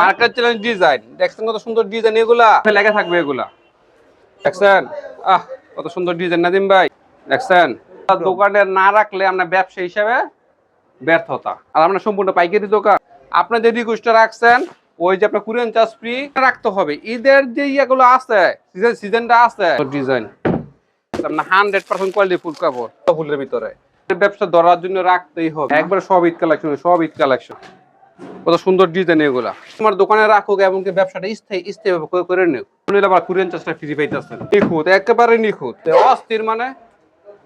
Market challenge design দেখছেন কত সুন্দর ডিজাইন এগুলা? লেগে থাকবে এগুলা। দেখছেন? আহ কত সুন্দর ডিজাইন নাদিম ভাই। দেখছেন? দোকানে না রাখলে আমরা ব্যবসা হিসাবে ব্যর্থতা আর আমরা সম্পূর্ণ পাইকারি দোকান। রিকোয়েস্টটা রাখছেন ওই যে আপনার কুরিয়ান চার্জ ফ্রি রাখতে হবে। ঈদের যে ইয়েগুলো আছে সিজন সিজনটা আছে ডিজাইন আপনার হান্ড্রেড পার্সেন্ট কোয়ালিটি ফুল কাপড় ফুলের ভিতরে। ব্যবসা ধরার জন্য রাখতেই হবে। একবার সব ঈদ কালেকশন সব ঈদ কালেকশন কত সুন্দর ডিজাইন এগুলা। তোমার দোকানে রাখুক এমনকি ব্যবসাটা স্থায়ী স্থায়ী করে- নিও। আবার কুরিয়ান চার্জটা ফ্রি পাইতেছেন। নিখুঁত, একেবারে নিখুঁত। অস্থির মানে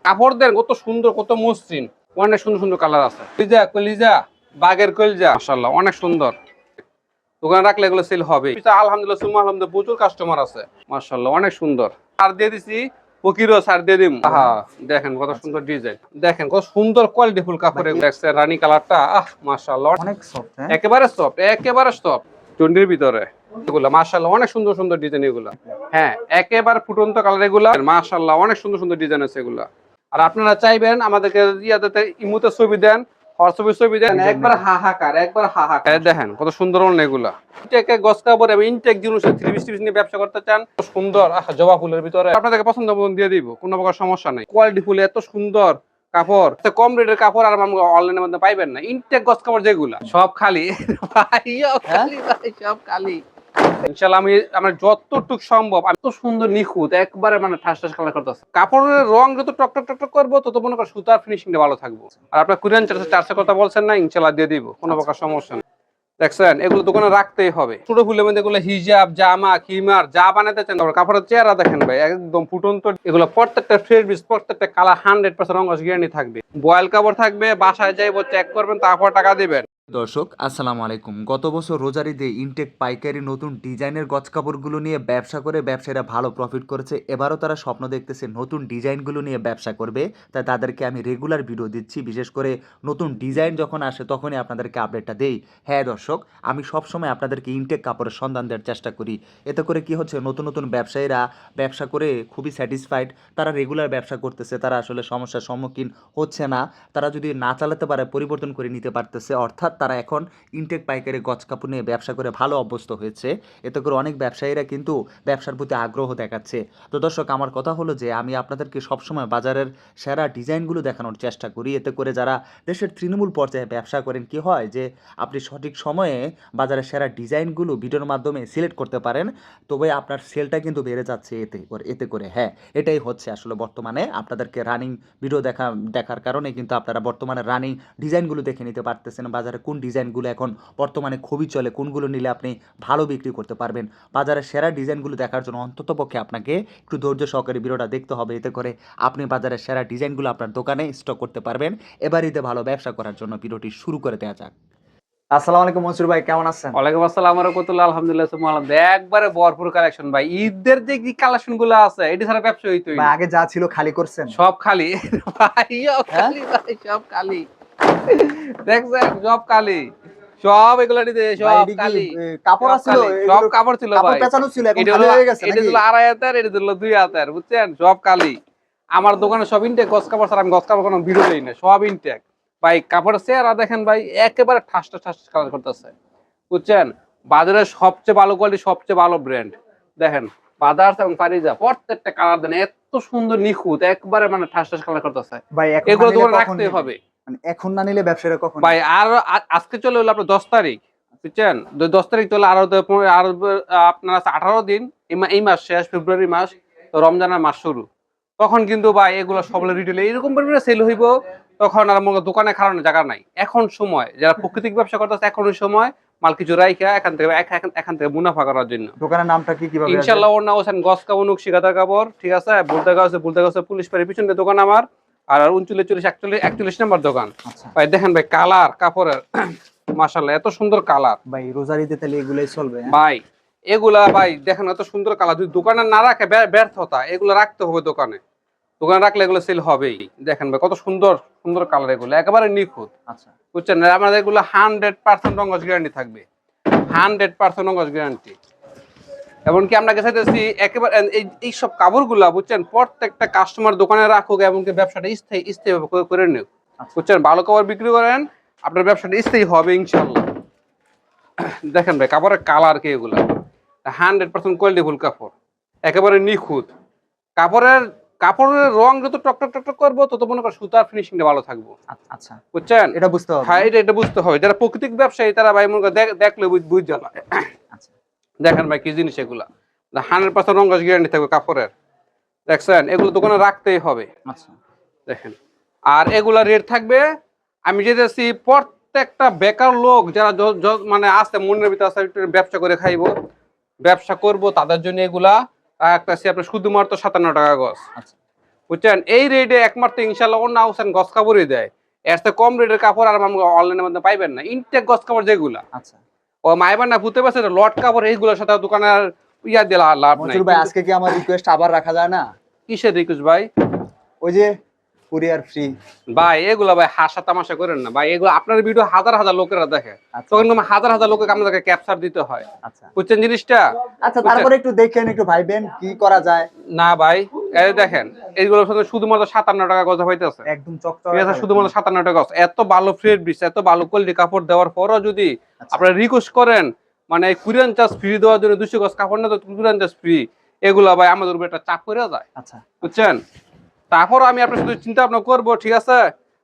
কাপড় দেন, কত সুন্দর, কত মসৃণ। অনেক সুন্দর সুন্দর কালার আছে। লিজা, কলিজা বাগের কলিজা। মাশাআল্লাহ, অনেক সুন্দর। দোকানে রাখলে এগুলো সেল হবে আলহামদুলিল্লাহ সুমা আলহামদুলিল্লাহ, প্রচুর কাস্টমার আছে। মাশাআল্লাহ, অনেক সুন্দর। আর দিয়ে দিছি ফকিরও সার দিয়ে দিম। আহা। দেখেন কত সুন্দর ডিজাইন দেখেন কত সুন্দর কোয়ালিটি ফুল কাপড় দেখছেন রানী কালারটা আহ মাশাআল্লাহ। অনেক সফট হ্যাঁ? একেবারে সফট একেবারে সফট চন্ডির ভিতরে। এগুলো মাশাআল্লাহ অনেক সুন্দর সুন্দর ডিজাইন এগুলো। হ্যাঁ একেবারে ফুটন্ত কালার এগুলো। মাশাআল্লাহ অনেক সুন্দর সুন্দর ডিজাইন আছে এগুলো। আর আপনারা চাইবেন আমাদেরকে ইয়াতে ইমুতে ছবি দেন। একবার হাহাকার একবার হাহাকার। দেখেন কত সুন্দর এগুলা। ইনটেকে গস কাপড় এবং ইনটেক জিনিস থ্রি পিস নিয়ে ব্যবসা করতে চান। সুন্দর জবা ফুলের ভিতরে। আপনাদেরকে পছন্দ মতন দিয়ে দিব কোনো প্রকার সমস্যা নেই। কোয়ালিটি ফুল এত সুন্দর কাপড়। কম রেটের কাপড় আর আমরা অনলাইনের মধ্যে পাইবেন না। ইনটেক গস কাপড় যেগুলা সব খালি। ভাই সব খালি ভাই সব খালি। ইনশাল্লাহ আমি আমার যতটুকু সম্ভব আমি তো সুন্দর নিখুঁত একবারে মানে ঠাস ঠাস কালার করতেছে। কাপড়ের রং যত টক টক টক টক করব তত মনে কর সুতার ফিনিশিংটা ভালো থাকব। আর আপনার কুরিয়ান চার্জে চার্জের কথা বলছেন না ইনশাল্লাহ দিয়ে দিব কোনো প্রকার সমস্যা নেই। দেখছেন এগুলো দোকানে রাখতেই হবে। ছোট ফুলের মধ্যে এগুলো হিজাব জামা কিমার যা বানাতে চান কাপড়ের চেহারা দেখেন ভাই একদম ফুটন্ত। এগুলো প্রত্যেকটা ফ্রেশ প্রত্যেকটা কালার হান্ড্রেড পার্সেন্ট রঙ গ্যারান্টি থাকবে। বয়েল কাপড় থাকবে বাসায় যাইবো চেক করবেন তারপর টাকা দিবেন। দর্শক, আসসালামু আলাইকুম। গত বছর রোজার ঈদে ইনটেক পাইকারি নতুন ডিজাইনের গজ কাপড়গুলো নিয়ে ব্যবসা করে ব্যবসায়ীরা ভালো প্রফিট করেছে। এবারও তারা স্বপ্ন দেখতেছে নতুন ডিজাইনগুলো নিয়ে ব্যবসা করবে। তাই তাদেরকে আমি রেগুলার ভিডিও দিচ্ছি। বিশেষ করে নতুন ডিজাইন যখন আসে তখনই আপনাদেরকে আপডেটটা দেই। হ্যাঁ দর্শক, আমি সবসময় আপনাদেরকে ইনটেক কাপড়ের সন্ধান দেওয়ার চেষ্টা করি। এতে করে কি হচ্ছে, নতুন নতুন ব্যবসায়ীরা ব্যবসা করে খুবই স্যাটিসফাইড তারা রেগুলার ব্যবসা করতেছে, তারা আসলে সমস্যার সম্মুখীন হচ্ছে না। তারা যদি না চালাতে পারে, পরিবর্তন করে নিতে পারতেছে। অর্থাৎ তারা এখন ইনটেক পাইকারি গছ কাপড় নিয়ে ব্যবসা করে ভালো অভ্যস্ত হয়েছে। এতে করে অনেক ব্যবসায়ীরা কিন্তু ব্যবসার প্রতি আগ্রহ দেখাচ্ছে। তো দর্শক, আমার কথা হলো যে, আমি আপনাদেরকে সবসময় বাজারের সেরা ডিজাইনগুলো দেখানোর চেষ্টা করি। এতে করে যারা দেশের তৃণমূল পর্যায়ে ব্যবসা করেন, কি হয় যে, আপনি সঠিক সময়ে বাজারের সেরা ডিজাইনগুলো ভিডিওর মাধ্যমে সিলেক্ট করতে পারেন। তবে আপনার সেলটা কিন্তু বেড়ে যাচ্ছে এতে করে এতে করে। হ্যাঁ এটাই হচ্ছে আসলে বর্তমানে আপনাদেরকে রানিং ভিডিও দেখা, দেখার কারণে কিন্তু আপনারা বর্তমানে রানিং ডিজাইনগুলো দেখে নিতে পারতেছেন বাজারে। কোন ডিজাইনগুলো এখন বর্তমানে খুবই চলে কোনগুলো নিলে আপনি ভালো বিক্রি করতে পারবেন? বাজারে সেরা ডিজাইনগুলো দেখার জন্য অন্ততপক্ষে আপনাকে একটু ধৈর্য সহকারে ভিডিওটা দেখতে হবে। এতে করে আপনি বাজারের সেরা ডিজাইনগুলো আপনার দোকানে স্টক করতে পারবেন। এবার ঈদে ভালো ব্যবসা করার জন্য ভিডিওটি শুরু করে দেওয়া যাক। আসসালামু আলাইকুম মনসুর ভাই কেমন আছেন? ওয়ালাইকুম আসসালাম রহমতুল্লাহ আলহামদুলিল্লাহ সুবহান আলহামদুলিল্লাহ। একবারে ভরপুর কালেকশন ভাই। ঈদের যে কি কালেকশনগুলো আছে এটি ছাড়া ব্যবসা হইতোই ভাই আগে যা ছিল খালি করছেন। সব খালি। ভাই? খালি ভাই সব খালি। দেখছেন? সব খালি সব এগুলো নিতে সব এ, কাপড় খালি, সব কাপড় ছিল ভাই। পেঁচানো ছিল এটা হয়ে গেছে এটা ছিল আড়াই হাজার এটা ছিল দুই হাজার বুঝছেন? সব কালি। আমার দোকানে সব ইনটেক গস কাপড় ছাড়া আমি গস কাপড় কোনো ভিডিও দেই না সব ইনটেক ভাই কাপড়ের চেহারা দেখেন ভাই একেবারে ঠাসটা ঠাস কালার করতেছে বুঝছেন? বাজারের সবচেয়ে ভালো কোয়ালিটি সবচেয়ে ভালো ব্র্যান্ড দেখেন বাজার এবং পারিজা প্রত্যেকটা কালার দেন এত সুন্দর নিখুঁত একবারে মানে ঠাস ঠাস কালার করতেছে। ভাই এগুলো কখন রাখতেই হবে। মানে এখন না নিলে ব্যবসায়ীরা কখন? ভাই আর আজকে চলে হলো আপনার দশ তারিখ বুঝছেন? দশ তারিখ চলে আরও আরও আপনার আছে আঠারো দিন এই মাস শেষ ফেব্রুয়ারি মাস তো রমজানের মাস শুরু। তখন কিন্তু ভাই এগুলো সবগুলো রিটেলে এরকম পরিমাণে সেল হইব তখন আর মনে দোকানে খারানোর জায়গা নাই। এখন সময় যারা প্রাকৃতিক ব্যবসা করতেছে এখন ওই সময় মাল কিছু রাইখা এখান থেকে এখান- থেকে মুনাফা করার জন্য। দোকানের নামটা কি কীভাবে আসবে? ইনশাল্লাহ ওর নাম হোসেন গস কাবনুক শিকাতা কাপড় ঠিক আছে? বলতে গাছে বলতে গাছে পুলিশ পাড়ির পিছনে দোকান আমার। আর উনচল্লিশ চল্লিশ একচল্লিশ একচল্লিশ নাম্বার দোকান। আচ্ছা। ভাই দেখেন ভাই কালার কাপড়ের মাশাল্লাহ এত সুন্দর কালার। ভাই রোজারিতে তাহলে এগুলাই চলবে হ্যাঁ? ভাই এগুলা ভাই দেখেন এত সুন্দর কালার। যদি দোকানে না রাখে ব্যর্থতা এগুলো রাখতে হবে দোকানে। দোকানে রাখলে এগুলো সেল হবেই। দেখেন ভাই কত সুন্দর সুন্দর কালার এগুলো একেবারে নিখুঁত। আচ্ছা। বুঝছেন? আমাদের এগুলো হান্ড্রেড পার্সেন্ট রঙ্গজ গ্যারান্টি থাকবে। হান্ড্রেড পার্সেন্ট রঙ্গজ গ্যারান্টি এমনকি আমরা গেছাইতেছি একেবারে এই সব কাপড়গুলা বুঝছেন? প্রত্যেকটা কাস্টমার দোকানে রাখুক এমনকি ব্যবসাটা স্থায়ী স্থায়ী করে- করে নিক। আচ্ছা। বুঝছেন? ভালো কাপড় বিক্রি করেন আপনার ব্যবসাটা স্থায়ী হবে ইনশাল্লাহ দেখেন ভাই কাপড়ের কালার কি এগুলা? হান্ড্রেড পার্সেন্ট কোয়ালিটিফুল কাপড়। একেবারে নিখুঁত। কাপড়ের কাপড়ের রং যত টকটক টকটক করব তত মনে করেন সুতার ফিনিশিংটা ভালো থাকব। আচ্ছা। বুঝছেন? এটা বুঝতে হবে। হ্যাঁ এটা এটা বুঝতে হবে। যারা প্রকৃতিক ব্যবসায়ী তারা ভাই মনে দেখলে বুঝ বুঝ যাবে। আচ্ছা। দেখেন ভাই কি জিনিস এগুলা। হান্ড্রেড পার্সেন্ট রং গ্যারান্টি থাকবে কাপড়ের। দেখছেন এগুলো দোকানে রাখতেই হবে। আচ্ছা। দেখেন আর এগুলা রেট থাকবে আমি যেতেছি প্রত্যেকটা বেকার লোক যারা মানে আছে মনের ভিতরে একটু ব্যবসা করে খাইবো। ব্যবসা করব তাদের জন্য এগুলা একটা সে আপনার শুধুমাত্র সাতান্ন টাকা গছ আচ্ছা। বুঝছেন? এই রেটে একমাত্র ইনশাল্লাহ অন্য হাউসেন গছ কাপড়ই দেয়। এর কম রেটের কাপড় আর অনলাইনের মধ্যে পাইবেন না। ইনটেক গছ কাপড় যেগুলা। আচ্ছা। ও মাইবার না ভূতে পারছে লট কাপড় এইগুলোর সাথে দোকানের ইয়া দিলা লাভ নাই। ভাই আজকে কি আমার রিকোয়েস্ট আবার রাখা যায় না? কিসের রিকোয়েস্ট ভাই? ওই যে কুরিয়ার ফ্রি। ভাই এগুলা ভাই হাসা তামাশা করেন না। ভাই এগুলো আপনার ভিডিও হাজার হাজার লোকেরা দেখে। আচ্ছা। তখন হাজার হাজার লোককে আপনাদেরকে ক্যাপচার দিতে হয়। আচ্ছা। বুঝছেন জিনিসটা? আচ্ছা তারপরে একটু দেখেন একটু ভাইবেন কি করা যায়। না ভাই এই দেখেন এইগুলোর সাথে শুধুমাত্র সাতান্ন টাকা গজা হইতেছে। একদম চকচকে শুধুমাত্র সাতান্ন টাকা গজ। এত ভালো ফ্রেড ব্রিজ এত ভালো কোয়ালিটি কাপড় দেওয়ার পরও যদি আচ্ছা। আপনারা রিকোয়েস্ট করেন মানে কুরিয়ান চার্জ ফ্রি দেওয়ার জন্য দুশো গজ কাপড় না তো কুরিয়ান চার্জ ফ্রি এগুলা ভাই আমাদের উপর একটা চাপ করে যায়। আচ্ছা। বুঝছেন? তারপর আমি আপনার সাথে চিন্তা ভাবনা করব ঠিক আছে?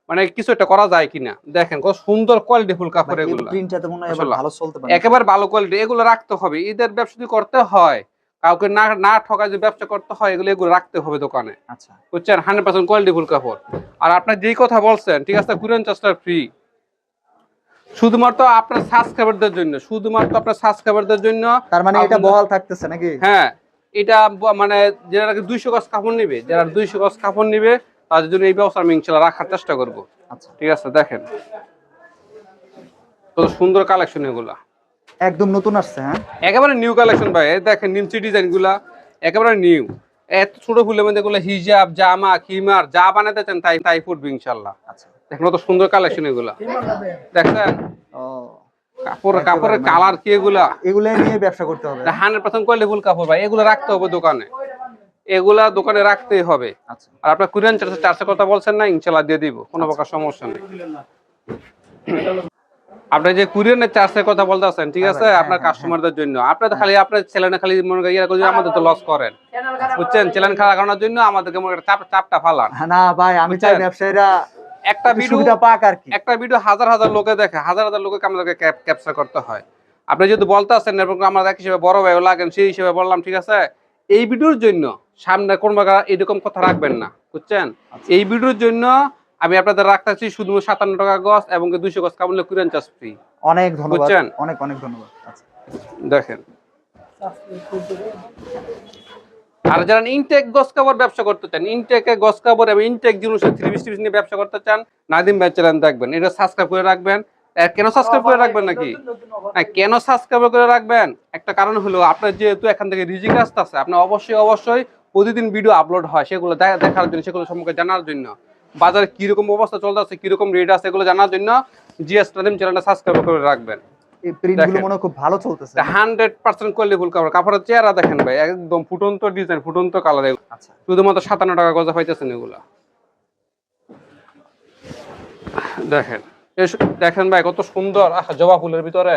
মানে কিছু একটা করা যায় কিনা? দেখেন কত সুন্দর কোয়ালিটি ফুল কাপড় এগুলো। প্রিন্টটা তো মনে হয় ভালো চলতে পারে। একেবারে ভালো কোয়ালিটি এগুলো রাখতে হবে। ঈদের ব্যবসা যদি করতে হয় কাউকে না না ঠকায় যদি ব্যবসা করতে হয় এগুলো এগুলো রাখতে হবে দোকানে। আচ্ছা। বুঝছেন? হান্ড্রেড পার্সেন্ট কোয়ালিটি ফুল কাপড়। আর আপনার যেই কথা বলছেন ঠিক আছে কুরিয়ান চার্জটা ফ্রি শুধুমাত্র আপনার সাবস্ক্রাইবারদের জন্য শুধুমাত্র আপনার সাবস্ক্রাইবারদের জন্য তার মানে এটা বহাল থাকতেছে নাকি? হ্যাঁ এটা মানে যারা দুইশো গজ কাপড় নিবে যারা দুইশো গজ কাপড় নিবে তাদের জন্য এই ব্যবস্থা আমি ইনশাল্লাহ রাখার চেষ্টা করব। আচ্ছা। ঠিক আছে দেখেন। কত সুন্দর কালেকশন এগুলা। একদম নতুন আসছে হ্যাঁ? একেবারে নিউ কালেকশন ভাই এই দেখেন নিমসি ডিজাইনগুলা একেবারে নিউ এত ছোট ফুলের মধ্যে এগুলো হিজাব জামা কিমার যা বানাতে চান তাই তাই ফুটবে ইনশাল্লাহ। আচ্ছা। দেখেন কত সুন্দর কালেকশন এগুলা। দেখেন। ও। কাপড় কাপড়ের কালার কি এগুলা? এগুলো নিয়ে ব্যবসা করতে হবে। কোয়ালিটি ফুল কাপড় ভাই এগুলো রাখতে হবে দোকানে। এগুলা দোকানে রাখতেই হবে। আচ্ছা। আর আপনার কুরিয়ান চার্জে চারশো কথা বলছেন না দিয়ে দিব কোনো প্রকার সমস্যা নেই। আপনি যে কুরিয়ানের চার্জের কথা বলতে আছেন ঠিক আছে? হ্যাঁ, আপনার হ্যাঁ, কাস্টমারদের জন্য। আপনি তো খালি আপনার চ্যানেলে খালি মনে করেন ইয়া করে আমাদের তো লস করেন। বুঝছেন? খারাপ করানোর জন্য আমাদেরকে মনে চাপ চাপটা ফালান। না ভাই আমি চাই ব্যবসায়ীরা একটা ভিডিও পাক আর কি। একটা ভিডিও হাজার হাজার লোকে দেখে হাজার হাজার লোকে আমাদেরকে ক্যাপচার করতে হয়। আপনি যদি বলতে আছেন এবং আমার এক হিসেবে বড় ভাইও লাগেন সেই হিসেবে বললাম ঠিক আছে? এই ভিডিওর জন্য সামনে কোন এরকম কথা রাখবেন না বুঝছেন? আচ্ছা। এই ভিডিওর জন্য আমি আপনাদের রাখতেছি শুধু সাতান্ন টাকা গছ এবং দুইশো গছ কামলে কুরিয়ান চার্জ ফ্রি অনেক ধন্যবাদ। বুঝছেন? অনেক অনেক ধন্যবাদ। আচ্ছা। দেখেন। আর যারা ইনটেক গস কাপড় ব্যবসা করতে চান ইনটেকে গস কাপড় এবং ইনটেক জিনিসের থ্রি পিস নিয়ে ব্যবসা করতে চান নাদিম ভাই চ্যানেল দেখবেন। এটা সাবস্ক্রাইব করে রাখবেন। কেন সাবস্ক্রাইব করে রাখবেন নাকি? হ্যাঁ, কেন সাবস্ক্রাইব করে রাখবেন? একটা কারণ হলো আপনার যেহেতু এখান থেকে রিজিক আসতে আছে আপনার অবশ্যই অবশ্যই প্রতিদিন ভিডিও আপলোড হয় সেগুলো দেখার জন্য সেগুলো সম্পর্কে জানার জন্য। বাজারে কীরকম অবস্থা চলতেছে কীরকম রেট আছে এগুলো জানার জন্য জিএস নাদিম চ্যানেলটা সাবস্ক্রাইব করে রাখবেন। এই দেখেন। মনে খুব ভালো চলতেছে। হান্ড্রেড পার্সেন্ট কোয়ালিটি ফুল কাপড় কাপড়ের চেহারা দেখেন ভাই একদম ফুটন্ত ডিজাইন ফুটন্ত কালার আচ্ছা। শুধুমাত্র সাতান্ন টাকা গজা পাইতেছেন এগুলা। দেখেন দেখেন ভাই কত সুন্দর। আহ জবা ফুলের ভিতরে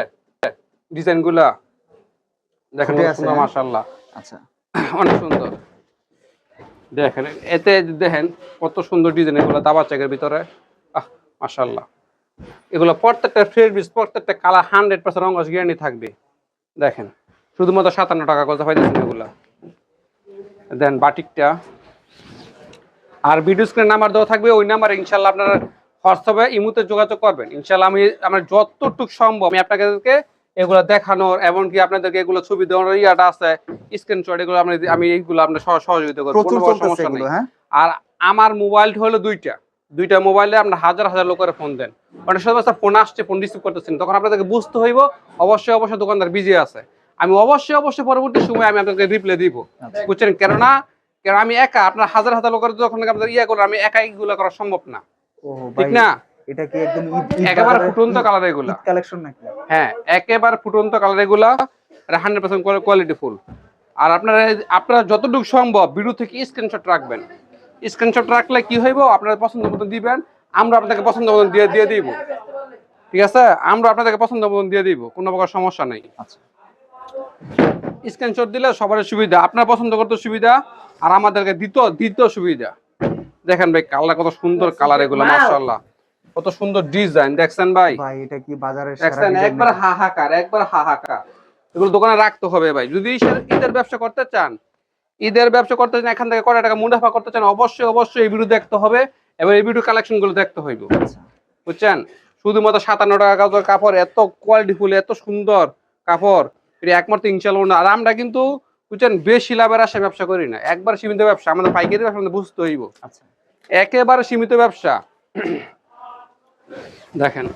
দেখেন সুন্দর হ্যাঁ? আচ্ছা। অনেক সুন্দর। দেখেন এতে দেখেন কত সুন্দর ডিজাইন এগুলো দাবা চেকের ভিতরে। আহ মাশাল্লাহ এগুলো প্রত্যেকটা ফ্রেশ বিস প্রত্যেকটা কালার হান্ড্রেড পার্সেন্ট রঙ গ্যারান্টি থাকবে। দেখেন শুধুমাত্র সাতান্ন টাকা কথা পাইতেছেন এগুলা। দেন বাটিকটা। আর ভিডিও স্ক্রিন নাম্বার দেওয়া থাকবে ওই নাম্বার ইনশাল্লাহ আপনারা হোয়াটসঅ্যাপে ইমুতে যোগাযোগ করবেন। ইনশাল্লাহ আমি আমার যতটুকু সম্ভব আমি আপনাদেরকে এগুলো দেখানোর এমনকি আপনাদেরকে এগুলো ছবি দেওয়ার ইয়াটা আছে স্ক্রিনশট এগুলো আমি আমি এইগুলো আপনার সহ- সহযোগিতা করব কোনো সমস্যা নেই। হ্যাঁ? আর আমার মোবাইল হলো দুইটা। দুইটা মোবাইলে আপনার হাজার হাজার লোকের ফোন দেন। অনেক সময় ফোন আসছে ফোন রিসিভ করতেছেন। তখন আপনাদেরকে বুঝতে হইব অবশ্যই অবশ্যই দোকানদার বিজি আছে। আমি অবশ্যই অবশ্যই পরবর্তী সময় আমি আপনাদেরকে রিপ্লাই দিব। আচ্ছা। বুঝছেন? কেননা কেন আমি একা আপনার হাজার হাজার লোকের যখন আপনাদের ইয়ে করলে আমি একা এইগুলো করা সম্ভব না। ঠিক না? এটা কি একদম একেবারে ফুটন্ত কালার এগুলা। কালেকশন নাকি? হ্যাঁ একেবারে ফুটন্ত কালার এগুলা হান্ড্রেড পার্সেন্ট কোয়ালিটি ফুল আর আপনারা আপনারা যতটুকু সম্ভব ভিডিও থেকে স্ক্রিনশট রাখবেন। স্ক্রিনশট রাখলে কি হইব? আপনারা পছন্দ মতো দিবেন আমরা আপনাকে পছন্দ মতো দিয়ে দিয়ে দিব। ঠিক আছে? আমরা আপনাদেরকে পছন্দ মতন দিয়ে দিব কোনো প্রকার সমস্যা নেই। আচ্ছা। স্ক্রিনশট দিলে সবার সুবিধা আপনার পছন্দ করতে সুবিধা আর আমাদেরকে দিত দিত সুবিধা। দেখেন ভাই কালার কত সুন্দর কালার এগুলো মাশাআল্লাহ। কত সুন্দর ডিজাইন দেখছেন ভাই? ভাই এটা কি বাজারের সেরা দেখছেন? একবার হাহাকার একবার হাহাকার। এগুলো দোকানে রাখতে হবে ভাই। যদি ঈদের ব্যবসা করতে চান ঈদের ব্যবসা করতে চান এখান থেকে কয় টাকা মুনাফা করতে চান অবশ্যই অবশ্যই এই ভিডিও দেখতে হবে। এবং এই ভিডিও কালেকশনগুলো দেখতে হইব। বুঝছেন? শুধুমাত্র সাতান্ন টাকা কাপড় এত কোয়ালিটি ফুল এত সুন্দর কাপড়। এটা একমাত্র ইনশাল্লাহ না। আর আমরা কিন্তু বুঝছেন বেশি লাভের আশা ব্যবসা করি না। একবার সীমিত ব্যবসা আমাদের পাইকারি ব্যবসা আমাদের বুঝতে হইব। আচ্ছা। একেবারে সীমিত ব্যবসা। দেখেন।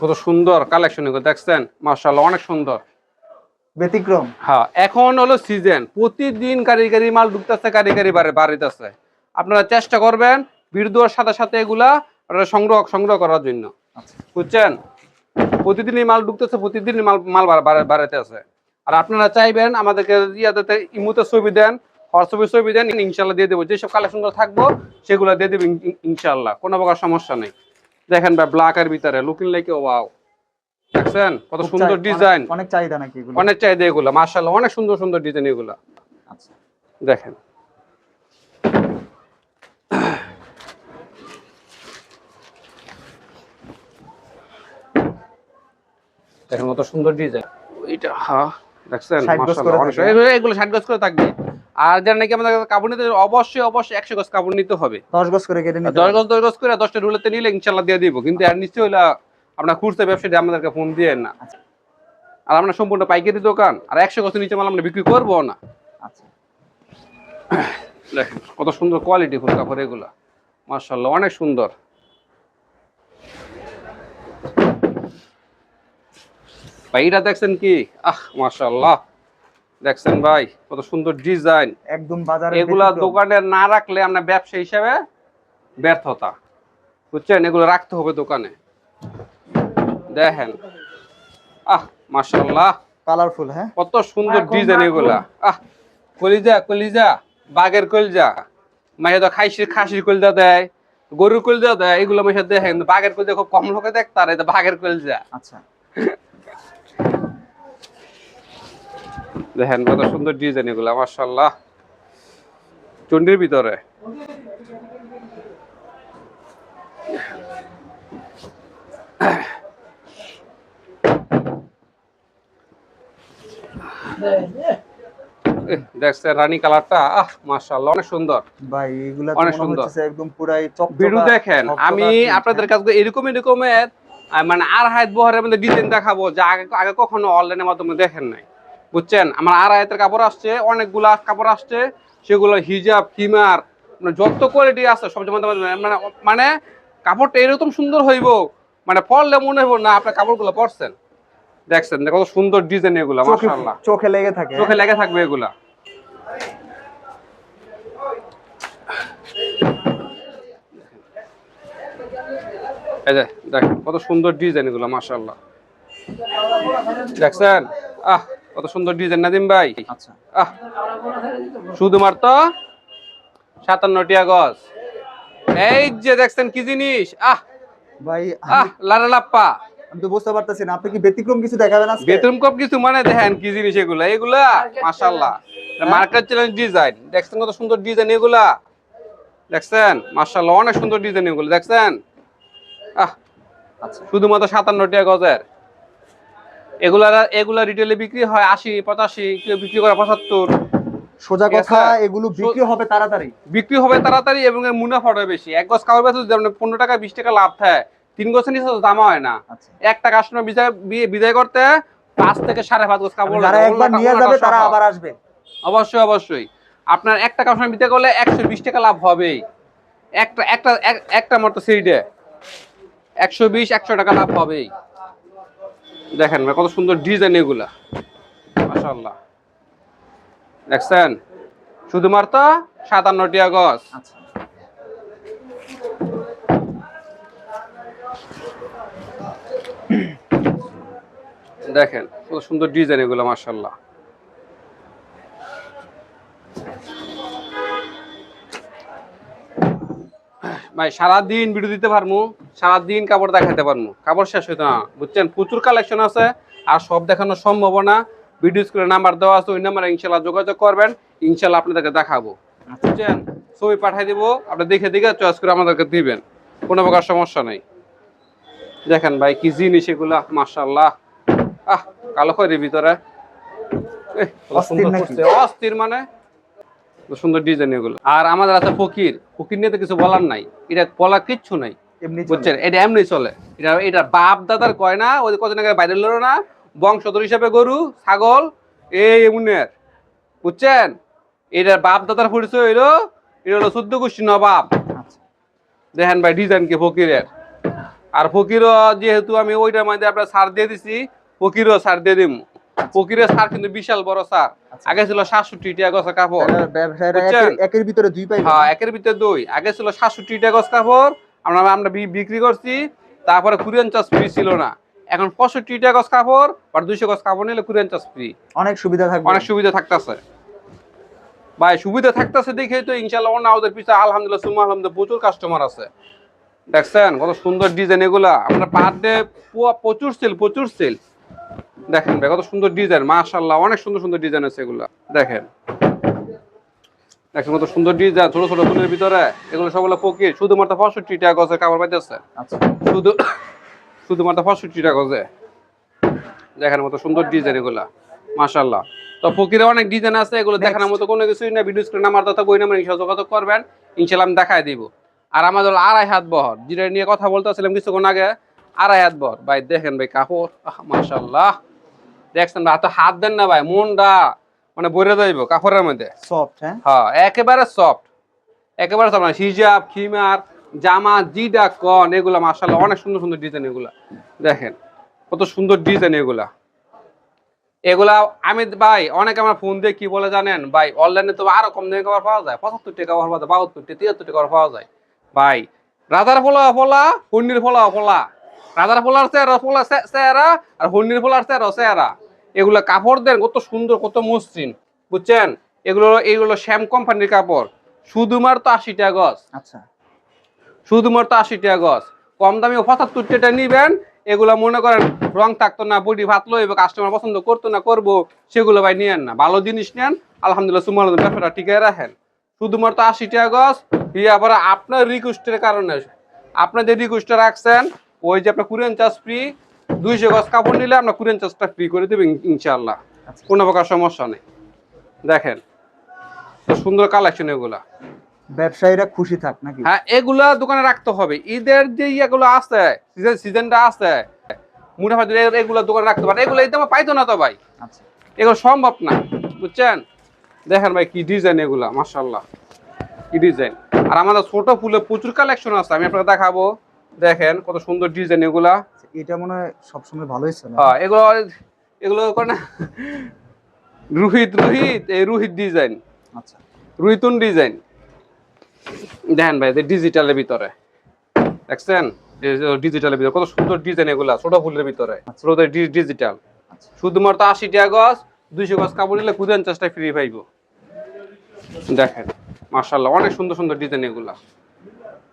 কত সুন্দর কালেকশন দেখছেন? মার্শাল অনেক সুন্দর। ব্যতিক্রম। হ্যাঁ এখন হলো সিজন প্রতিদিন কারিগরি মাল ঢুকতেছে কারিগরি বাড়ি বাড়িতেছে। আপনারা চেষ্টা করবেন ভিড় দেওয়ার সাথে সাথে এগুলা সংগ্রহ সংগ্রহ করার জন্য। আচ্ছা। বুঝছেন? প্রতিদিনই মাল ঢুকতেছে প্রতিদিনই মাল মাল বাড়া- বাড়া- বাড়াতে আছে। আর আপনারা চাইবেন আমাদেরকে ইয়াতে ইমুতে ছবি দেন হোয়াটসঅ্যাপে ছবি দেন ইনশাল্লাহ দিয়ে দেবো। যেসব কালেকশনগুলো থাকব সেগুলো দিয়ে দেবো ইন- ইন- ইনশাল্লাহ কোনো প্রকার সমস্যা নেই। দেখেন ভাই ব্ল্যাকের ভিতরে লুকিং লাইকে ওয়াও দেখছেন? কত সুন্দর ডিজাইন। অনেক- চাহিদা নাকি এগুলো? অনেক চাহিদা এগুলো অনেক সুন্দর সুন্দর ডিজাইন এগুলো। আচ্ছা। দেখেন। দেখেন কত সুন্দর ডিজাইন। ওইটা হ্যাঁ। দেখছেন? মাশাআল্লাহ। এগুলো- গজ করে থাকবে। আর যারা নাকি আমাদের কাপড় নিতে অবশ্যই অবশ্যই একশো গজ কাপড় নিতে হবে। দশ গজ করে কেটে দশ। গজ দশ গজ করে দশটা রুলেতে নিলে ইনশাল্লাহ দিয়ে দিব। কিন্তু আর নিশ্চয়ই আপনার খুঁজতে ব্যবসায়ী আমাদেরকে ফোন দিয়ে না। আচ্ছা। আর আমরা সম্পূর্ণ পাইকারি দোকান আর একশো গজ নিচে মাল আমরা বিক্রি করব না। আচ্ছা। দেখেন কত সুন্দর কোয়ালিটি ফুল কাপড় এগুলা। মার্শাল্লাহ অনেক সুন্দর। ভাই এটা দেখছেন কি? আহ মার্শাল্লাহ দেখছেন ভাই কত সুন্দর ডিজাইন একদম বাজারে এগুলা দোকানে। না রাখলে আমরা ব্যবসা হিসাবে ব্যর্থতা। বুঝছেন? এগুলো রাখতে হবে দোকানে। দেখেন। আহ মার্শাল্লাহ কালারফুল হ্যাঁ? কত সুন্দর ডিজাইন এগুলা। আহ কলিজা কলিজা বাঘের কলিজা। মাঝে তো খাইছির খাসির কলিজা দেয় গরুর কলিজা দেয় এগুলো মাঝে দেখেন বাঘের কলিজা খুব কম লোকে দেখতার এটা বাঘের কলিজা। আচ্ছা। দেখেন কত সুন্দর ডিজাইন এগুলা মার্শাল্লাহ চন্ডির ভিতরে। দেখছেন রানী কালারটা আহ মার্শাল্লাহ অনেক সুন্দর। ভাই এগুলা অনেক অনেক সুন্দর। সুন্দর একদম পুরাই ভিডিও দেখেন আমি আপনাদের। কাছে এরকম এরকমের মানে আর হায়াত বহরের মধ্যে ডিজাইন দেখাবো যা আগে আগে কখনো অনলাইনের মাধ্যমে দেখেন নাই। বুঝছেন? আমার আর হায়াতের কাপড় আসছে অনেকগুলা কাপড় আসছে সেগুলো হিজাব কিমার মানে যত কোয়ালিটি আছে মধ্যে মধ্যে মানে মানে কাপড়টা এরকম সুন্দর হইব মানে পরলে মনে হইব না আপনার কাপড়গুলো পরছেন। দেখছেন কত সুন্দর ডিজাইন এগুলো চোখে মাশাআল্লাহ। চোখে লেগে থাকে। চোখে লেগে থাকবে এগুলা। এই যে দেখেন কত সুন্দর ডিজাইন এগুলো মাশাআল্লাহ। দেখছেন? আহ কত সুন্দর ডিজাইন নাদিম ভাই। আচ্ছা। আহ শুধুমাত্র সাতান্নটি গজ এই যে দেখছেন কি জিনিস? আহ ভাই আহ লারা লাপ্পা। আমি তো বুঝতে পারতেছি না। আপনি কি ব্যতিক্রম কিছু দেখাবেন আজকে? বেতন কম কিছু মানে দেখেন কি জিনিস এগুলা? এগুলা মাশাল্লাহ মার্কেট চ্যালেঞ্জ ডিজাইন দেখছেন কত সুন্দর ডিজাইন এগুলা? দেখছেন? মাশাল্লাহ অনেক সুন্দর ডিজাইন এগুলো। দেখছেন? আহ আচ্ছা। শুধুমাত্র সাতান্ন টাকা গজের। এগুলা এগুলা রিটেলে বিক্রি হয় আশি পঁচাশি কেউ বিক্রি করে পঁচাত্তর। সোজা ঠিক কথা এগুলো বিক্রি হবে তাড়াতাড়ি। বিক্রি হবে তাড়াতাড়ি এবং এর মুনাফাটা বেশি। এক গজ কাপড় বেচলে যেমন পনেরো টাকা বিশ টাকা লাভ থাকে তিন গজের নিচে তো দাম হয় না। আচ্ছা। একটা কাস্টমার বিদায় বিয়ে- বিদায় করতে পাঁচ থেকে সাড়ে পাঁচ গজ কাপড় যারা একবার নিয়ে যাবে তারা আবার আসবে। অবশ্যই অবশ্যই। আপনার একটা কাস্টমার বিদায় করলে একশো বিশ টাকা লাভ হবেই। একটা একটা একটা মাত্র সিটে একশো বিশ একশো টাকা লাভ হবেই। দেখেন কত সুন্দর ডিজাইন এগুলা। মাশাল্লাহ দেখছেন? শুধুমাত্র সাতান্নটি গজ। আচ্ছা। দেখেন কত সুন্দর ডিজাইন এগুলো মার্শাল্লাহ ভাই সারাদিন ভিডিও দিতে পারব সারাদিন কাপড় দেখাতে পারব কাপড় শেষ হইতো না বুঝছেন? প্রচুর কালেকশন আছে আর সব দেখানো সম্ভব না। ভিডিও স্কুলে নাম্বার দেওয়া আছে ওই নাম্বারে ইনশাল্লাহ যোগাযোগ করবেন ইনশাল্লাহ আপনাদেরকে দেখাবো। বুঝছেন? ছবি পাঠিয়ে দিব আপনি দেখে দেখে চয়েস করে আমাদেরকে দিবেন কোনো প্রকার সমস্যা নেই। দেখেন ভাই কি জিনিস এগুলা মার্শাল্লাহ আহ কালো খয়ের ভিতরে। অস্থির মানে? সুন্দর ডিজাইন এগুলো। আর আমাদের আছে ফকির। ফকির নিয়ে তো কিছু বলার নাই। এটা কিচ্ছু নাই। বুঝছেন? এটা এমনি চলে। এটা এটা বাপ দাদার কয় না? ওই কদিন আগে বাইরে লড়ো না? বংশধর হিসাবে গরু ছাগল এই এমনের বুঝছেন? এটার বাপ দাদার পরিচয় হইল এটা হলো চোদ্দ গোষ্ঠী নবাব। আচ্ছা। দেখেন ভাই ডিজাইন কি ফকিরের। আর ফকিরও যেহেতু আমি ওইটার মধ্যে আপনার সার দিয়ে দিছি ফকিরও সার দিয়ে দিম। ফকিরের সার কিন্তু বিশাল বড় সার। আচ্ছা। আগে ছিল সাতষট্টি টাকা গছা কাপড় বুঝছেন? একের- ভিতরে দুই পাইবে। হ্যাঁ একের ভিতরে দুই। আগে ছিল সাতষট্টি টাকা গছ কাপড় আমরা আমরা বিক্রি করছি তারপরে কুরিয়ান চাষ ফ্রি ছিল না। এখন পঁয়ষট্টি টাকা গছ কাপড় আর দুইশো গছ কাপড় নিলে কুরিয়ান চাষ ফ্রি অনেক সুবিধা থাকবে। অনেক সুবিধা থাকতেছে। ভাই সুবিধা থাকতেছে দেখে তো ইনশাল্লাহ অন্য ওদের পিছনে আলহামদুলিল্লাহ সুমা আলহামদুলিল্লাহ প্রচুর কাস্টমার আছে। দেখছেন কত সুন্দর ডিজাইন এগুলা। আমরা পার ডে প্রচুর সেল প্রচুর সেল দেখেন ভাই কত সুন্দর ডিজাইন মাশাল্লাহ অনেক সুন্দর সুন্দর ডিজাইন আছে এগুলা। দেখেন। দেখেন কত সুন্দর ডিজাইন ছোট ছোট ফুলের ভিতরে এগুলো সবগুলো পকির শুধুমাত্র পঁয়ষট্টি টাকা গছের কাপড় পাইতেছে। আচ্ছা। শুধু শুধুমাত্র পঁয়ষট্টি টাকা গজে। দেখার মতো সুন্দর ডিজাইন এগুলা মাশাল্লাহ তো ফকিরে অনেক ডিজাইন আছে এগুলো দেখানোর মতো কোনো কিছুই না ভিডিও স্ক্রিন আমার তথা বই নাম্বার ইনশাল্লাহ যোগাযোগ করবেন ইনশাল্লাহ আমি দেখাই দিব। আর আমাদের আড়াই হাত বহর যেটা নিয়ে কথা বলতেছিলাম কিছুক্ষণ আগে আড়াই হাত বহর ভাই দেখেন ভাই কাপড়। মাশাল্লাহ দেখছেন ভাই হাত দেন না ভাই মনটা মানে বইরে যাইব কাপড়ের মধ্যে। সফট হ্যাঁ? হ্যাঁ একেবারে সফট একেবারে সফট মানে হিজাব খিমার জামা জিডা কন এগুলা মাশাআল্লাহ অনেক সুন্দর সুন্দর ডিজাইন এগুলা। দেখেন কত সুন্দর ডিজাইন এগুলা। এগুলা আমি ভাই অনেক আমার ফোন দিয়ে কি বলে জানেন? ভাই অনলাইনে তো আরও কম দামে কভার পাওয়া যায়। পঁচাত্তর টাকা কভার পাওয়া যায় বাহাত্তর টাকা তিয়াত্তর টাকা পাওয়া যায়। ভাই রাজার ফোলা ফোলা হন্নির ফোলা ফোলা। রাজার ফোলার চেহারা ফোলা চেহারা আর হন্নির ফোলার চেহারা চেহারা। এগুলো কাপড় দেন কত সুন্দর কত মসৃণ। বুঝছেন? এগুলো এগুলো শ্যাম কোম্পানির কাপড়। শুধুমাত্র আশি টাকা গজ। আচ্ছা। শুধুমাত্র আশি টাকা গজ। কম দামে পঁচাত্তর টাকা নিবেন এগুলো মনে করেন রং থাকতো না বডি ভাতলো এবার কাস্টমার পছন্দ করতো না করব সেগুলো ভাই নিয়েন না। ভালো জিনিস নেন আলহামদুলিল্লাহ সুমাল ব্যবসাটা টিকে রাখেন। শুধুমাত্র আশি টাকা গজ দিয়ে আবার আপনার রিকোয়েস্টের কারণে। আপনার যে রিকোয়েস্টটা রাখছেন ওই যে আপনার কুরিয়ান চার্জ ফ্রি দুইশো গজ কাপড় নিলে আপনার কুরিয়ান চার্জটা ফ্রি করে দেবেন ইনশাআল্লাহ। আচ্ছা। কোনো প্রকার সমস্যা নেই। দেখেন সুন্দর কালেকশন এগুলা। ব্যবসায়ীরা খুশি থাক নাকি? হ্যাঁ এগুলা দোকানে রাখতে হবে। ঈদের যে ইয়েগুলো আছে সিজন সিজনটা আছে মুনাফা এগুলো দোকানে রাখতে পারে। এগুলো এই দামে পাইতো না তো ভাই। আচ্ছা। এগুলো সম্ভব না বুঝছেন? দেখেন ভাই কি ডিজাইন এগুলা মাশাল্লাহ কি ডিজাইন আর আমাদের ছোট ফুলে প্রচুর কালেকশন আছে আমি আপনাকে দেখাবো। দেখেন কত সুন্দর ডিজাইন এগুলা। এটা মনে হয় সবসময় ভালোই চলে হ্যাঁ এগুলো এগুলো না? রোহিত রোহিত এই রোহিত ডিজাইন আচ্ছা। রুইতুন ডিজাইন দেখেন ভাই ডিজিটালের ভিতরে। দেখছেন? ডিজিটালের ভিতরে কত সুন্দর ডিজাইন এগুলা ছোট ফুলের ভিতরে। ছোট ডিজিটাল আচ্ছা। শুধুমাত্র আশি টাকা গজ দুইশো গজ কাপড় নিলে কুদেন চাষটা ফ্রি পাইব। দেখেন মার্শাল্লাহ অনেক সুন্দর সুন্দর ডিজাইন এগুলা।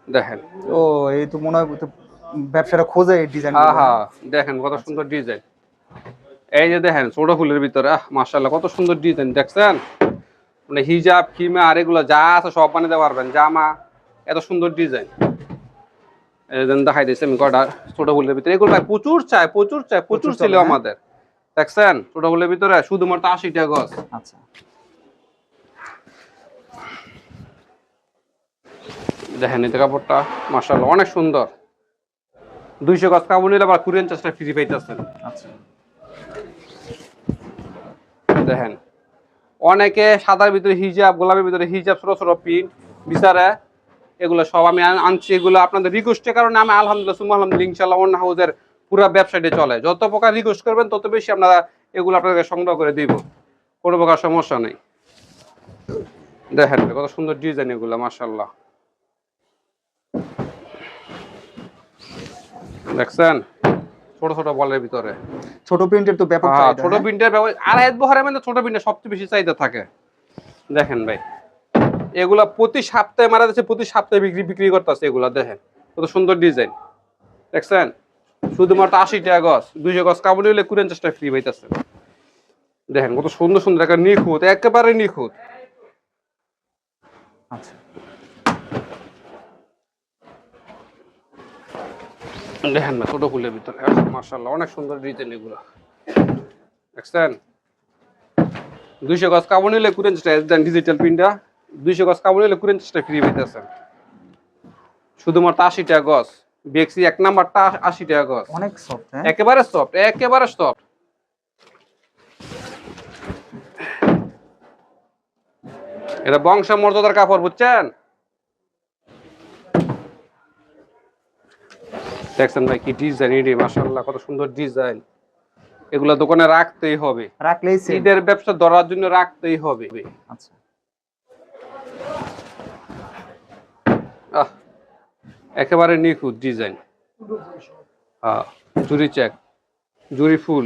দেখেন। ও এই তো মনে হয় ব্যবসাটা খোঁজে এই ডিজাইন হ্যাঁ দেখেন কত সুন্দর ডিজাইন এই যে দেখেন ছোট ফুলের ভিতরে আহ মার্শাল্লাহ কত সুন্দর ডিজাইন দেখছেন? মানে হিজাব কিমা আর এগুলো যা আছে সব বানাতে পারবেন। জামা এত সুন্দর ডিজাইন দেখাই দিয়েছি আমি কটা ছোট ফুলের ভিতরে। এগুলো ভাই প্রচুর চাই প্রচুর চাই প্রচুর ছিল হ্যাঁ? আমাদের। দেখছেন? ছোট ফুলের ভিতরে শুধুমাত্র আশি টাকা গজ আচ্ছা। দেখেন এই কাপড়টা মার্শাল্লাহ অনেক সুন্দর। দুইশো গজ কাপড় নিলে আবার কুরিয়ান চাষটা ফ্রি পাইতেছেন। আচ্ছা। দেখেন অনেকে সাদার ভিতরে হিজাব গোলাপের ভিতরে হিজাব ছোট ছোট প্রিন্ট বিচারে এগুলো সব আমি আন- আনছি এগুলো আপনাদের রিকোয়েস্টের কারণে আমি আলহামদুলিল্লাহ সুম আলহামদুলিল্লাহ ইনশাল্লাহ অন্য হাউজের পুরো ব্যবসাটি চলে। যত প্রকার রিকোয়েস্ট করবেন তত বেশি আপনারা এগুলো আপনাদের সংগ্রহ করে দিব। কোনো প্রকার সমস্যা নেই। দেখেন কত সুন্দর ডিজাইন এগুলো মার্শাল্লাহ দেখছেন? ছোট ছোট বলের ভিতরে। ছোট প্রিন্টের তো ব্যাপক হ্যাঁ, ছোট হ্যাঁ? প্রিন্টের ব্যবহার আর এক বহরের মধ্যে ছোট প্রিন্টের সবচেয়ে বেশি চাহিদা থাকে। দেখেন ভাই এগুলা প্রতি সপ্তাহে মারা যাচ্ছে প্রতি সপ্তাহে বিক্রি বিক্রি করতেছে এগুলা দেখেন। কত সুন্দর ডিজাইন। দেখছেন? শুধুমাত্র আশি টাকা গছ দুইশো গছ কাবুলি হলে কুড়ি টাকা ফ্রি পাইতেছে। দেখেন কত সুন্দর সুন্দর একটা নিখুঁত একেবারে নিখুঁত। আচ্ছা। দেখেন না ছোট ফুলের ভিতরে। মার্শাল্লাহ অনেক সুন্দর ডিজাইন এগুলো। দেখছেন? দুইশো গজ নিলে দেন ডিজিটাল প্রিন্টটা দুইশো গজ নিলে ফ্রি পাইতেছেন শুধুমাত্র আশি টাকা গজ। বেক্সি এক নাম্বারটা আশি টাকা গজ। অনেক সফট হ্যাঁ? একেবারে সফট একেবারে সফট এটা বংশ মর্যাদার কাপড় বুঝছেন? দেখছেন ভাই কি ডিজাইন এটি মাসাল্লাহ কত সুন্দর ডিজাইন এগুলো দোকানে রাখতেই হবে। রাখলেই ঈদের ব্যবসা ধরার জন্য রাখতেই হবে। আচ্ছা। আহ একেবারে নিখুঁত ডিজাইন হ্যাঁ জুরি চেক জুরি ফুল।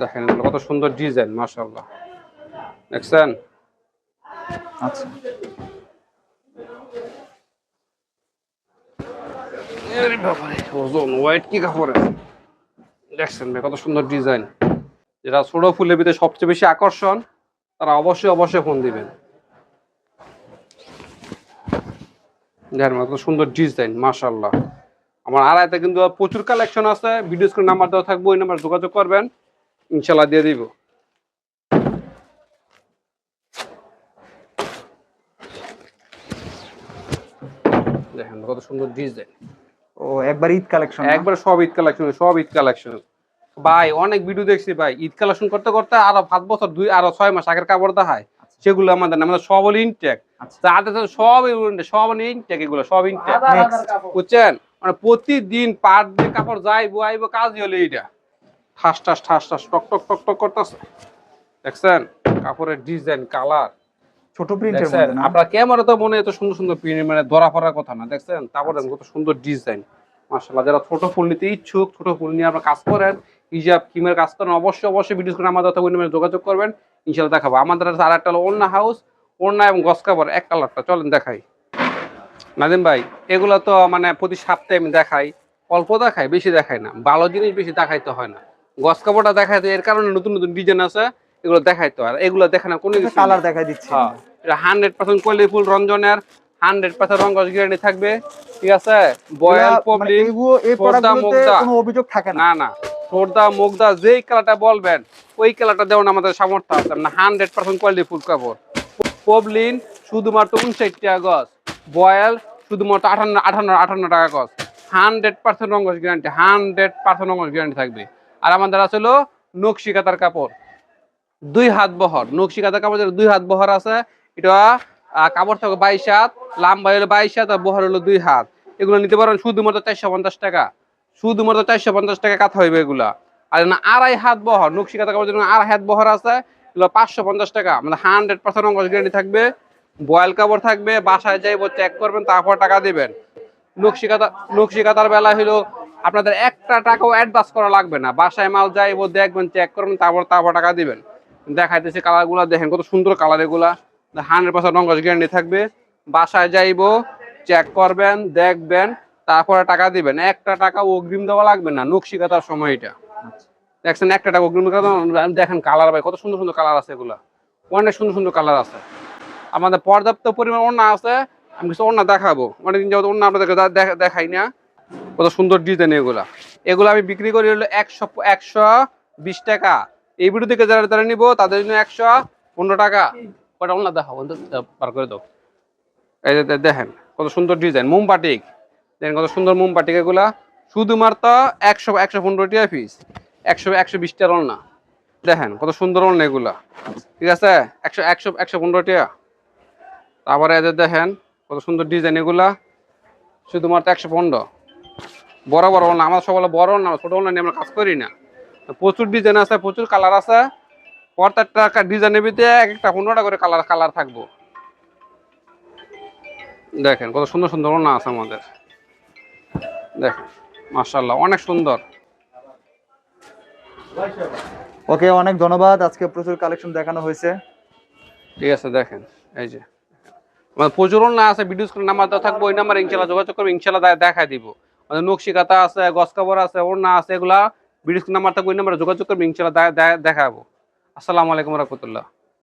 দেখেন কত সুন্দর ডিজাইন মাশাল্লাহ দেখছেন? আচ্ছা। হোয়াইট কি কাপড়ে? দেখছেন কত সুন্দর ডিজাইন যেটা ছোট ফুলের ভিতরে সবচেয়ে বেশি আকর্ষণ, তারা অবশ্যই অবশ্যই ফোন দিবেন। দেখেন সুন্দর ডিজাইন মাশাল্লাহ আমার আড়াইতে কিন্তু প্রচুর কালেকশন আছে। ভিডিও স্ক্রিন নাম্বার দেওয়া থাকব, ওই নাম্বার যোগাযোগ করবেন। ইনশাল্লাহ দিয়ে দিব। দেখেন কত সুন্দর ডিজাইন ও একবার ঈদ কালেকশন একবার সব ঈদ কালেকশন সব ঈদ কালেকশন ভাই অনেক ভিডিও দেখছি ভাই ঈদ কালেকশন করতে করতে আরও পাঁচ বছর দুই আরও ছয় মাস আগের কাপড় দেখায়। সেগুলো আমাদের আমাদের সব হলো ইনটেক আচ্ছা। তাদের সব সব ইনটেক এগুলো সব ইনটেক বুঝছেন? মানে প্রতিদিন পাট দিয়ে কাপড় যাইবো আইবো কাজই হলো এইটা। ঠাস ঠাস ঠাস ঠাস টক টক টক টক করতেছে। দেখছেন? কাপড়ের ডিজাইন কালার ছোট প্রিন্টের মধ্যে আপনার ক্যামেরা তো মনে এত সুন্দর সুন্দর প্রিন্ট মানে ধরা পড়ার কথা না দেখছেন? তারপরে কত সুন্দর ডিজাইন মাশাআল্লাহ যারা ছোট ফুল নিতে ইচ্ছুক ছোট ফুল নিয়ে আপনারা কাজ করেন হিজাব কিমের কাজ করেন অবশ্যই অবশ্যই ভিডিও করে আমাদের ওই নাম্বারে যোগাযোগ করবেন। ইনশাআল্লাহ দেখাবো। আমাদের আর একটা হলো অন্য হাউস অন্য এবং গস এক কালারটা চলেন দেখাই। নাদিম ভাই এগুলো তো মানে প্রতি সপ্তাহে আমি দেখাই। অল্প দেখাই বেশি দেখাই না। ভালো জিনিস বেশি দেখাইতে হয় না। গস কাপড়টা দেখাইতে এর কারণে নতুন নতুন ডিজাইন আছে। এগুলো দেখাইতে আর এগুলো দেখে না কোনো কিছু কালার দেখাই দিচ্ছি। হ্যাঁ এটা হান্ড্রেড পার্সেন্ট কোয়ালিটি ফুল রঞ্জনের হান্ড্রেড পার্সেন্ট রঙ্গস গ্যারান্টি থাকবে ঠিক আছে? বয়েল মানে পবলিক কোনো অভিযোগ থাকে না। না সর্দা মুগদা যেই কালারটা বলবেন ওই কালারটা দেওয়ার আমাদের সামর্থ্য আছে। না হান্ড্রেড পার্সেন্ট কোয়ালিটি ফুল কাপড় পবলিন শুধুমাত্র উনষাট টাকা গজ। বয়েল শুধুমাত্র আঠান্ন আঠান্ন আঠান্ন টাকা গজ। হান্ড্রেড পার্সেন্ট রঙ্গস গ্যারান্টি হান্ড্রেড পার্সেন্ট রঙ্গস গ্যারান্টি থাকবে। আর আমাদের আছে হলো নকশি কাতার কাপড়। দুই হাত বহর। নকশি কাতার কাপড় দুই হাত বহর আছে, এটা কাপড় থাকে বাইশ হাত, লাম্বা হলো বাইশ হাত, আর বহর হলো দুই হাত। এগুলো নিতে পারেন শুধু শুধুমাত্র চারশো পঞ্চাশ টাকা। শুধুমাত্র চারশো পঞ্চাশ টাকা কাঁথা হইবে এগুলা। আর না, আড়াই হাত বহর, নকশি কাতার কাপড় আড়াই হাত বহর আছে, এগুলো পাঁচশো পঞ্চাশ টাকা। মানে হান্ড্রেড পার্সেন্ট অঙ্কশ গ্যারান্টি থাকবে। বয়েল কাপড় থাকবে, বাসায় যাইব চেক করবেন, তারপর টাকা দেবেন। নকশি কাতার নকশি কাতার বেলা হলো আপনাদের একটা টাকাও অ্যাডভান্স করা লাগবে না। বাসায় মাল যাইব, দেখবেন চেক করবেন, তারপর তারপর টাকা দিবেন। দেখাইতেছে কালারগুলো দেখেন কত সুন্দর কালার এগুলা। হান্ড্রেড পার্সেন্ট রঙ্গস গ্যারান্টি থাকবে। বাসায় যাইব চেক করবেন দেখবেন তারপরে টাকা দিবেন। একটা টাকা অগ্রিম দেওয়া লাগবে না নকশি কাতার সময় এটা। দেখছেন একটা টাকা অগ্রিম। দেখেন কালার ভাই কত সুন্দর সুন্দর কালার আছে এগুলা। অনেক সুন্দর সুন্দর কালার আছে। আমাদের পর্যাপ্ত পরিমাণ ওড়না আছে আমি কিছু ওড়না দেখাবো। অনেকদিন যাবত ওড়না আপনাদেরকে দা- দেখাই না। কত সুন্দর ডিজাইন এগুলা। এগুলো আমি বিক্রি করি হলো একশো একশো বিশ টাকা। এই ভিডিও থেকে যারা যারা নিবো, তাদের জন্য একশো পনেরো টাকা। কটা ওড়না দেখাবো পার করে দাও। এই দেখেন, কত সুন্দর ডিজাইন মোমবাটিক দেখেন কত সুন্দর মোমবাটিক এগুলা। শুধুমাত্র একশো একশো পনেরো টাকা পিস একশো একশো বিশ টাকা ওড়না। দেখেন কত সুন্দর ওড়না এগুলা। ঠিক আছে? একশো একশো একশো পনেরো টাকা তারপরে এদের দেখেন, কত সুন্দর ডিজাইন এগুলা। শুধুমাত্র একশো পনেরো। বড় বড় না আমার সব হলো বড় না ছোটো না আমরা কাজ করি না। প্রচুর ডিজাইন আছে প্রচুর কালার আছে। প্রত্যেকটা টাকা ডিজাইনের ভিতরে এক একটা পনেরোটা করে কালার কালার থাকব। দেখেন কত সুন্দর সুন্দর না আছে আমাদের। দেখেন মার্শাল্লাহ অনেক সুন্দর। ওকে অনেক ধন্যবাদ। আজকে প্রচুর কালেকশন দেখানো হয়েছে। ঠিক আছে দেখেন এই যে। আমাদের প্রচুর না আছে ভিডিও স্ক্রিন নাম্বার দেওয়া থাকব ওই নাম্বার ইনশাল্লাহ যোগাযোগ করব ইনশাল্লাহ দেখা দিব। আমাদের নকশি কাতা আছে গছ কাপড় আছে না আছে এগুলা ভিডিও নাম্বার থাকবে ওই নাম্বারে যোগাযোগ করবে ইনশাল্লাহ দেখাবো। আসসালামু আলাইকুম রহমতুল্লাহ।